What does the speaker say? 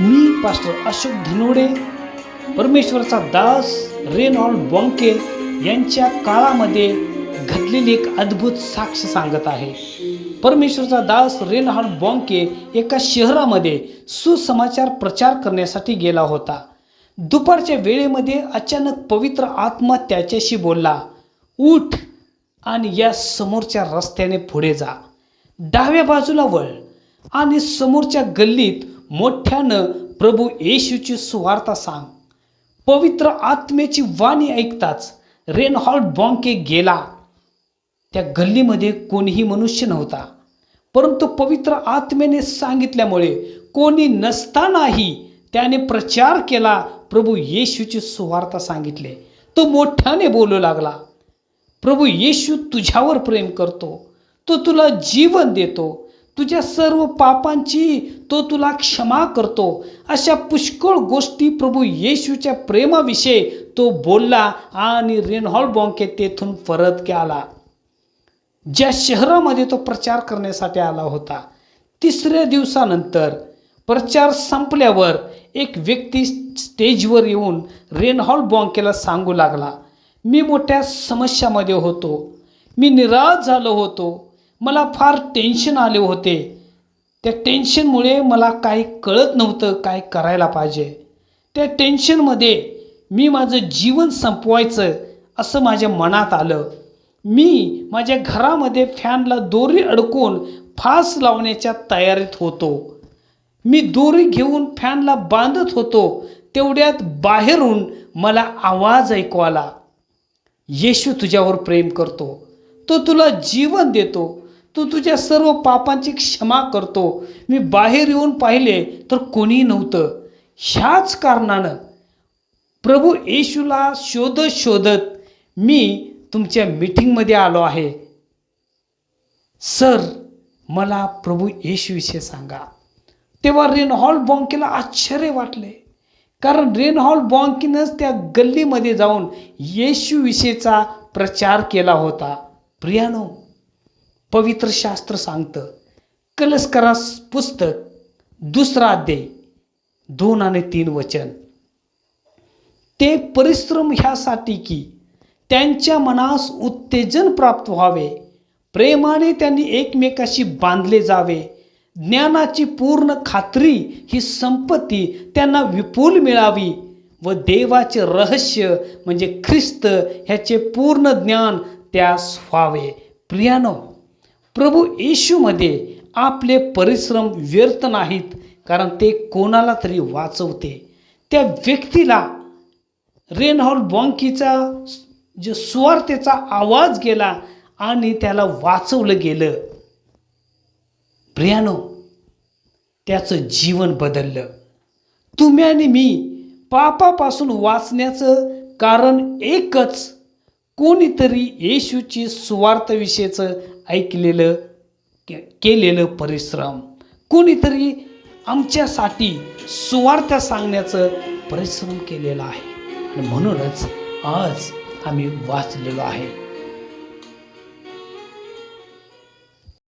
मी pastor Ashok Dhanode परमेश्वरचा दास Reinhard Bonnke यांच्या काळामध्ये घडलेली एक अद्भुत साक्ष सांगत आहे. परमेश्वरचा दास रेनहार्ड बॉंके एका शहरामध्ये सुसमाचार प्रचार करण्यासाठी गेला होता. दुपारच्या वेळेमध्ये अचानक पवित्र आत्मा त्याच्याशी बोलला उठ आणि या समोरच्या रस्त्याने पुढे जा. डाव्या बाजूला वळ आणि समोरच्या गल्लीत मोठ्यानं प्रभू येशूची सुवार्ता सांग. पवित्र आत्म्याची वाणी ऐकताच रेनहॉल्ड बॉन्के गेला. त्या गल्लीमध्ये कोणीही मनुष्य नव्हता. परंतु पवित्र आत्म्याने सांगितल्यामुळे कोणी नसतानाही त्याने प्रचार केला प्रभू येशूची सुवार्ता सांगितले. तो मोठ्याने बोलू लागला प्रभू येशू तुझ्यावर प्रेम करतो. तो तुला जीवन देतो. तुझ्या सर्व पापांची तो तुला क्षमा करतो. अशा पुष्कळ गोष्टी प्रभू येशूच्या प्रेमाविषयी तो बोलला आणि रेनहॉल बॉंके तेथून परत आला ज्या शहरामध्ये तो प्रचार करण्यासाठी आला होता तिसऱ्या दिवसानंतर प्रचार संपल्यावर एक व्यक्ती स्टेजवर येऊन रेनहॉल बॉंकेला सांगू लागला मी मोठ्या समस्यामध्ये होतो. मी निराश झालो होतो. मला फार टेन्शन आले होते. त्या टेन्शनमुळे मला काही कळत नव्हतं काय करायला पाहिजे. त्या टेन्शनमध्ये मी माझं जीवन संपवायचं असं माझ्या मनात आलं. मी माझ्या घरामध्ये फॅनला दोरी अडकून फास लावण्याच्या तयारीत होतो. मी दोरी घेऊन फॅनला बांधत होतो तेवढ्यात बाहेरून मला आवाज ऐकू आला. येशू तुझ्यावर प्रेम करतो. तो तुला जीवन देतो. तो तुझ्या सर्व पापांची क्षमा करतो. मी बाहेर येऊन पाहिले तर कोणी नव्हतं. ह्याच कारणानं प्रभू येशूला शोधत शोधत मी तुमच्या मीटिंगमध्ये आलो आहे. सर मला प्रभू येशूविषयी सांगा. तेव्हा रेनहॉल बॉंकेला आश्चर्य वाटले. कारण रेनहॉल बॉंकीनंच त्या गल्लीमध्ये जाऊन येशूविषयीचा प्रचार केला होता. प्रियानो पवित्र शास्त्र सांगतं. कलस्करास पुस्तक दुसरा अध्याय दोन आणि तीन वचन. ते परिश्रम ह्यासाठी की त्यांच्या मनास उत्तेजन प्राप्त व्हावे प्रेमाने त्यांनी एकमेकाशी बांधले जावे ज्ञानाची पूर्ण खात्री ही संपत्ती त्यांना विपुल मिळावी व देवाचे रहस्य म्हणजे ख्रिस्त ह्याचे पूर्ण ज्ञान त्यास व्हावे. प्रियानो प्रभू येशूमध्ये आपले परिश्रम व्यर्थ नाहीत कारण ते कोणाला तरी वाचवते. त्या व्यक्तीला रेनहॉल बॉंकीचा जो स्वार्थेचा आवाज गेला आणि त्याला वाचवलं गेलं. प्रियानो त्याचं जीवन बदललं. तुम्ही आणि मी पापापासून वाचण्याचं कारण एकच कोणीतरी येशूची स्वार्थविषयीचं ऐकलेलं के केलेलं परिश्रम. कोणीतरी आमच्यासाठी सुवार्थ सांगण्याचं परिश्रम केलेलं आहे. आणि म्हणूनच आज आम्ही वाचलेलो आहे.